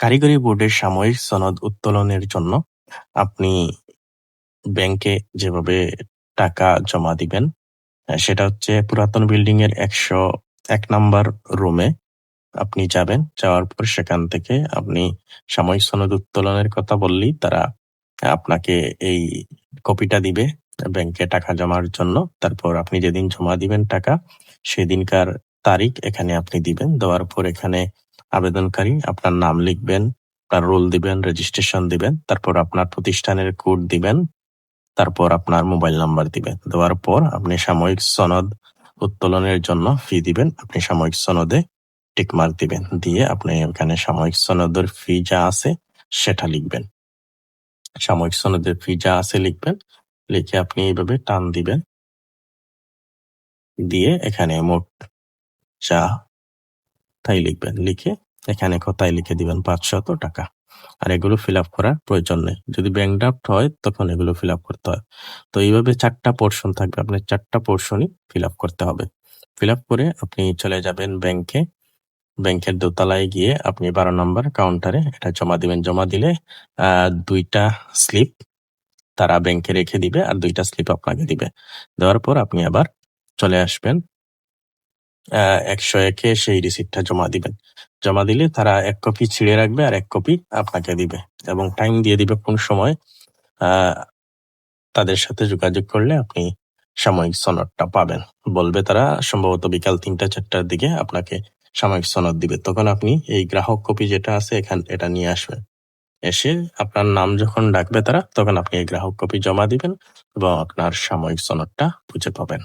কারিগরি বোর্ডের সাময়িক সনদ উত্তোলনের জন্য আপনি ব্যাংকে যেভাবে টাকা জমা দিবেন সেটা হচ্ছে পুরাতন বিল্ডিং এর একশো এক নাম্বার রুমে আপনি যাবেন। যাওয়ার পর সেখান থেকে আপনি সাময়িক সনদ উত্তোলনের কথা বললেই তারা আপনাকে এই কপিটা দিবে ব্যাংকে টাকা জমার জন্য। তারপর আপনি যেদিন জমা দিবেন টাকা, সেদিনকার তারিখ এখানে আপনি দিবেন। দেওয়ার পর এখানে আবেদনকারী, আপনার নাম লিখবেন, আপনার রোল দিবেন রেজিস্ট্রেশন দিবেন, তারপর আপনার প্রতিষ্ঠানের কোড দিবেন, তারপর আপনার মোবাইল নাম্বার দিবেন। দেওয়ার পর আপনি সাময়িক সনদ উত্তোলনের জন্য ফি দিবেন, আপনি সাময়িক সনদে টিকমার্ক দিবেন, দিয়ে আপনি এখানে সাময়িক সনদের ফি যা আছে সেটা লিখবেন। সাময়িক সনদের ফি যা আছে লিখবেন, লিখে আপনি এইভাবে টান দিবেন, দিয়ে এখানে মোট যা তাই লিখবেন? লিখে এখানে কোথায় লিখে দিবেন? পাঁচশত টাকা। আর এগুলো ফিল আপ করার প্রয়োজন নেই। যদি ব্যাংক ড্রাফট হয়, তখন এগুলো ফিল আপ করতে হয়। তো এইভাবে চারটা পোর্শন থাকবে। আপনার চারটা পোর্শনই ফিল আপ করতে হবে। ফিল আপ করে আপনি চলে যাবেন ব্যাংকে। ব্যাংকের দোতলায় গিয়ে আপনি বারো নম্বর কাউন্টারে এটা জমা দিবেন। জমা দিলে দুইটা স্লিপ তারা ব্যাংকে রেখে দিবে আর দুইটা স্লিপ আপনাকে দিবে। দেওয়ার পর আপনি আবার চলে আসবেন একশো একে সেই রিসিপ্টটা জমা দিবেন। জমা দিলে তারা এক কপি ছিঁড়ে রাখবে আর এক কপি আপনাকে দিবে এবং টাইম দিয়ে দিবে কোন সময় তাদের সাথে যোগাযোগ করলে আপনি সাময়িক সনদটা পাবেন। বলবে তারা সম্ভবত বিকাল তিনটা চারটার দিকে আপনাকে সাময়িক সনদ দিবে। তখন আপনি এই গ্রাহক কপি যেটা আছে এখান, এটা নিয়ে আসবেন। এসে আপনার নাম যখন ডাকবে তারা, তখন আপনি এই গ্রাহক কপি জমা দিবেন এবং আপনার সাময়িক সনদটা বুঝে পাবেন।